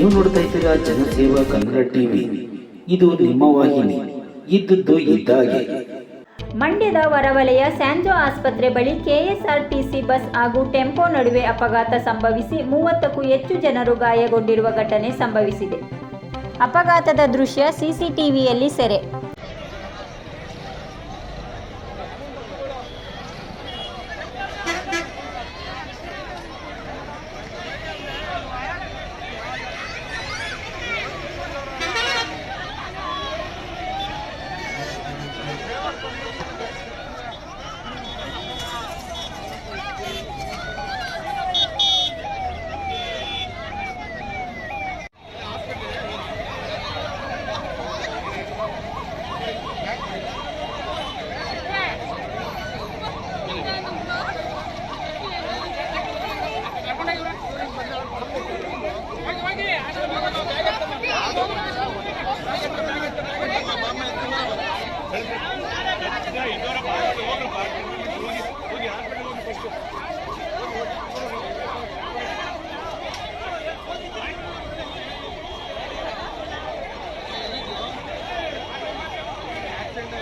ನೀವು ನೋಡ್ತಾ ಇದ್ದೀರಾ ಜನಸೇವಾ ಕನ್ನಡ ಟಿವಿ. ಇದು ನಿಮ್ಮ ವಾಹಿನಿ. ಇದ್ದದ್ದು ಇದ್ದಾಗೆ. ಮಂಡ್ಯದ ಹೊರವಲಯ ಸ್ಯಾಂಜೋ ಆಸ್ಪತ್ರೆ ಬಳಿ ಕೆಎಸ್ಆರ್ಟಿಸಿ ಬಸ್ ಹಾಗೂ ಟೆಂಪೋ ನಡುವೆ ಅಪಘಾತ ಸಂಭವಿಸಿ ಮೂವತ್ತಕ್ಕೂ ಹೆಚ್ಚು ಜನರು ಗಾಯಗೊಂಡಿರುವ ಘಟನೆ ಸಂಭವಿಸಿದೆ. ಅಪಘಾತದ ದೃಶ್ಯ ಸಿಸಿಟಿವಿಯಲ್ಲಿ ಸೆರೆ.